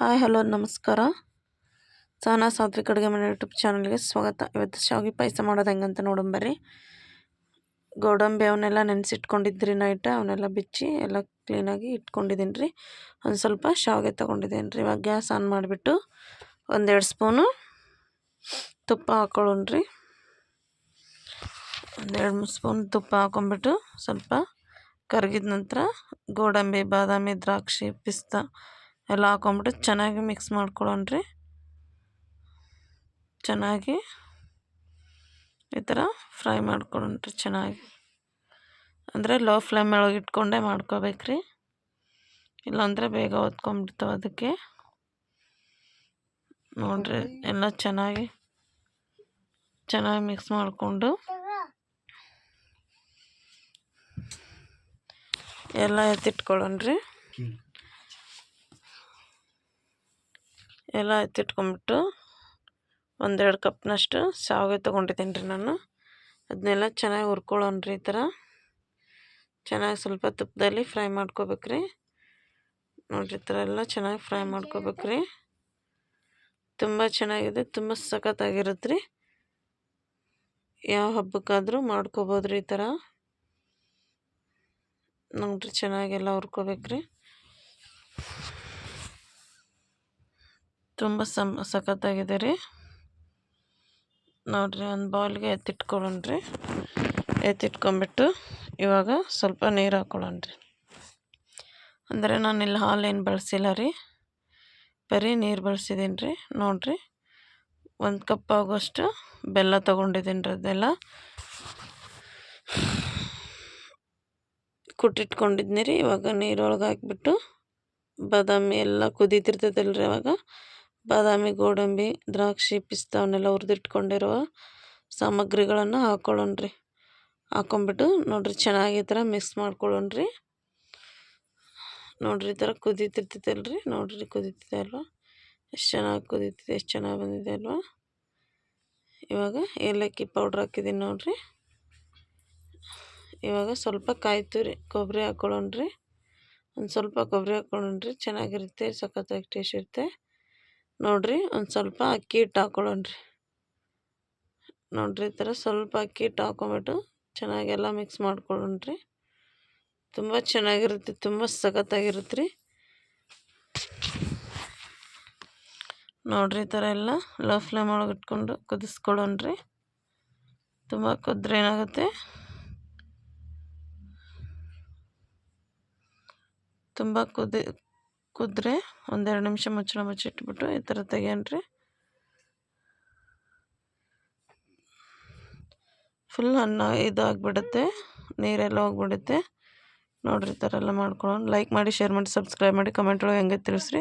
Hi, hello, ನಮಸ್ಕಾರ. ಸಾನಾ ಸಾತ್ವಿಕ್ ಅಡುಗೆ ಮನೆ ಯೂಟ್ಯೂಬ್ ಚಾನಲ್ಗೆ ಸ್ವಾಗತ. ಇವತ್ತು ಶಾವಿಗೆ ಪಾಯಸ ಮಾಡೋದು ಹೆಂಗಂತ ನೋಡಂಬರ್ರಿ ಗೋಡಂಬಿ ಅವನ್ನೆಲ್ಲ ನೆನೆಸಿಟ್ಕೊಂಡಿದ್ರಿ ನೈಟ್ ಅವನ್ನೆಲ್ಲ ಬಿಚ್ಚಿ ಎಲ್ಲ ಕ್ಲೀನಾಗಿ ಇಟ್ಕೊಂಡಿದ್ದೀನಿ ರೀ. ಒಂದು ಸ್ವಲ್ಪ ಶಾವಿಗೆ ತೊಗೊಂಡಿದ್ದೀನಿ ರೀ. ಇವಾಗ ಗ್ಯಾಸ್ ಆನ್ ಮಾಡಿಬಿಟ್ಟು ಒಂದೆರಡು ಸ್ಪೂನು ತುಪ್ಪ ಹಾಕೊಳ್ಳೋಣ ರೀ. ಒಂದೆರಡು ಸ್ಪೂನ್ ತುಪ್ಪ ಹಾಕೊಂಡ್ಬಿಟ್ಟು ಸ್ವಲ್ಪ ಕರಗಿದ ನಂತರ ಗೋಡಂಬಿ, ಬಾದಾಮಿ, ದ್ರಾಕ್ಷಿ, ಪಿಸ್ತಾ ಎಲ್ಲ ಹಾಕೊಂಬಿಟ್ಟು ಚೆನ್ನಾಗಿ ಮಿಕ್ಸ್ ಮಾಡ್ಕೊಳ್ಳೋಣ್ರಿ ಚೆನ್ನಾಗಿ ಈ ಥರ ಫ್ರೈ ಮಾಡ್ಕೊಳ್ಳೋಣ್ರಿ ಚೆನ್ನಾಗಿ. ಅಂದರೆ ಲೋ ಫ್ಲೇಮ್ ಒಳಗೆ ಇಟ್ಕೊಂಡೇ ಮಾಡ್ಕೋಬೇಕ್ರಿ. ಇಲ್ಲಾಂದರೆ ಬೇಗ ಹೊತ್ಕೊಂಡ್ಬಿಡ್ತಾವೆ ಅದಕ್ಕೆ. ನೋಡ್ರಿ, ಎಲ್ಲ ಚೆನ್ನಾಗಿ ಚೆನ್ನಾಗಿ ಮಿಕ್ಸ್ ಮಾಡಿಕೊಂಡು. ಎಲ್ಲ ಎತ್ತಿಟ್ಕೊಳ್ಳೋಣ್ರಿ ಎಲ್ಲ ಎತ್ತಿಟ್ಕೊಂಬಿಟ್ಟು ಒಂದೆರಡು ಕಪ್ನಷ್ಟು ಶಾವಿಗೆ ತೊಗೊಂಡಿದ್ದೀನಿ ರೀ ನಾನು. ಅದನ್ನೆಲ್ಲ ಚೆನ್ನಾಗಿ ಹುರ್ಕೊಳ್ಳೋಣ್ರಿ ಈ ಥರ. ಚೆನ್ನಾಗಿ ಸ್ವಲ್ಪ ತುಪ್ಪದಲ್ಲಿ ಫ್ರೈ ಮಾಡ್ಕೋಬೇಕ್ರಿ. ನೋಡಿರಿ ಈ ಥರ ಎಲ್ಲ ಚೆನ್ನಾಗಿ ಫ್ರೈ ಮಾಡ್ಕೋಬೇಕ್ರಿ. ತುಂಬ ಚೆನ್ನಾಗಿದೆ, ತುಂಬ ಸಖತ್ತಾಗಿರುತ್ತೆ ರೀ ಯಾವ ಹಬ್ಬಕ್ಕಾದರೂ ಮಾಡ್ಕೋಬೋದ್ರಿ ಈ ಥರ. ನೋಡಿರಿ ಚೆನ್ನಾಗೆಲ್ಲ ಹುರ್ಕೋಬೇಕ್ರಿ. ತುಂಬ ಸಮ್ ಸಖತ್ತಾಗಿದೆ ರೀ ನೋಡಿರಿ, ಒಂದು ಬೌಲ್ಗೆ ಎತ್ತಿಟ್ಕೊಳ್ಳೋಣ್ರಿ ಎತ್ತಿಟ್ಕೊಂಬಿಟ್ಟು ಇವಾಗ ಸ್ವಲ್ಪ ನೀರು ಹಾಕ್ಕೊಳ್ಳೋಣ್ರಿ ಅಂದರೆ ನಾನು ಇಲ್ಲಿ ಹಾಲೇನು ಬಳಸಿಲ್ಲ ರೀ. ಬರೀ ನೀರು ಬಳಸಿದ್ದೀನಿ ರೀ ನೋಡಿರಿ, ಒಂದು ಕಪ್ ಆಗೋಷ್ಟು ಬೆಲ್ಲ ತೊಗೊಂಡಿದ್ದೀನಿ ರೀ ಅದೆಲ್ಲ. ಕುಟ್ಟಿಟ್ಕೊಂಡಿದ್ನಿ ರೀ, ಇವಾಗ ನೀರೊಳಗೆ ಹಾಕ್ಬಿಟ್ಟು ಬಾದಾಮಿ ಎಲ್ಲ ಕುದೀತಿರ್ತೈತಲ್ಲ ರೀ ಅವಾಗ. ಬಾದಾಮಿ ಗೋಡಂಬಿ ದ್ರಾಕ್ಷಿ ಪಿಸ್ತಾ ಅವನ್ನೆಲ್ಲ ಹುರಿದಿಟ್ಕೊಂಡಿರುವ ಸಾಮಗ್ರಿಗಳನ್ನು ಹಾಕ್ಕೊಳ್ಳೋಣ್ರಿ ಹಾಕ್ಕೊಂಬಿಟ್ಟು ನೋಡಿರಿ ಚೆನ್ನಾಗಿ ಥರ ಮಿಕ್ಸ್ ಮಾಡ್ಕೊಳ್ಳೋಣ್ರಿ. ನೋಡಿರಿ ಈ ಥರ ಕುದೀತಿರ್ತೈತಲ್ರಿ ನೋಡಿರಿ ಕುದೀತಿದೆ ಅಲ್ವಾ? ಎಷ್ಟು ಚೆನ್ನಾಗಿ ಕುದೀತಿದೆ, ಎಷ್ಟು ಚೆನ್ನಾಗಿ ಬಂದಿದೆ ಅಲ್ವಾ? ಇವಾಗ ಏಲಕ್ಕಿ ಪೌಡ್ರ್ ಹಾಕಿದ್ದೀನಿ ನೋಡಿರಿ. ಇವಾಗ ಸ್ವಲ್ಪ ಕಾಯ್ತು ರೀ ಕೊಬ್ಬರಿ ಹಾಕ್ಕೊಳ್ಳೋಣ್ರಿ ಒಂದು ಸ್ವಲ್ಪ ಕೊಬ್ಬರಿ ಹಾಕ್ಕೊಳ್ಳೋಣ್ರಿ ಚೆನ್ನಾಗಿರುತ್ತೆ, ಸಖತ್ತಾಗಿ ಟೇಸ್ಟ್ ಇರುತ್ತೆ. ನೋಡಿರಿ, ಒಂದು ಸ್ವಲ್ಪ ಅಕ್ಕಿ ಹಿಟ್ಟು ಹಾಕ್ಕೊಳ್ಳೋಣ್ರಿ ನೋಡ್ರಿ, ಈ ಥರ ಸ್ವಲ್ಪ ಅಕ್ಕಿ ಹಿಟ್ಟು ಹಾಕ್ಕೊಂಬಿಟ್ಟು ಚೆನ್ನಾಗೆಲ್ಲ ಮಿಕ್ಸ್ ಮಾಡ್ಕೊಳ್ಳೋಣ್ರಿ. ತುಂಬ ಚೆನ್ನಾಗಿರುತ್ತೆ, ತುಂಬ ಸಖತ್ತಾಗಿರುತ್ತೆ ರೀ ನೋಡ್ರಿ, ಈ ಥರ ಎಲ್ಲ ಲೋ ಫ್ಲೇಮ್ ಒಳಗೆ ಇಟ್ಕೊಂಡು ಕುದಿಸ್ಕೊಳ್ಳೋಣ್ರಿ. ತುಂಬ ಕುದ್ರೆ ಏನಾಗುತ್ತೆ? ತುಂಬ ಕುದಿ ಕುದ್ರೆ ಒಂದೆರಡು ನಿಮಿಷ ಮುಚ್ಚಳ ಮುಚ್ಚಿಟ್ಬಿಟ್ಟು ಈ ಥರ ತೆಗೆಯನ್ರಿ. ಫುಲ್ ಅನ್ನ ಇದಾಗ್ಬಿಡುತ್ತೆ, ನೀರೆಲ್ಲ ಹೋಗ್ಬಿಡುತ್ತೆ. ನೋಡ್ರಿ ಈ ಥರ ಎಲ್ಲ ಮಾಡ್ಕೊಳ್ಳೋಣ. ಲೈಕ್ ಮಾಡಿ ಶೇರ್ ಮಾಡಿ ಸಬ್ಸ್ಕ್ರೈಬ್ ಮಾಡಿ ಕಮೆಂಟ್ ಒಳಗೆ ಹೆಂಗೆ ತಿಳಿಸ್ರಿ.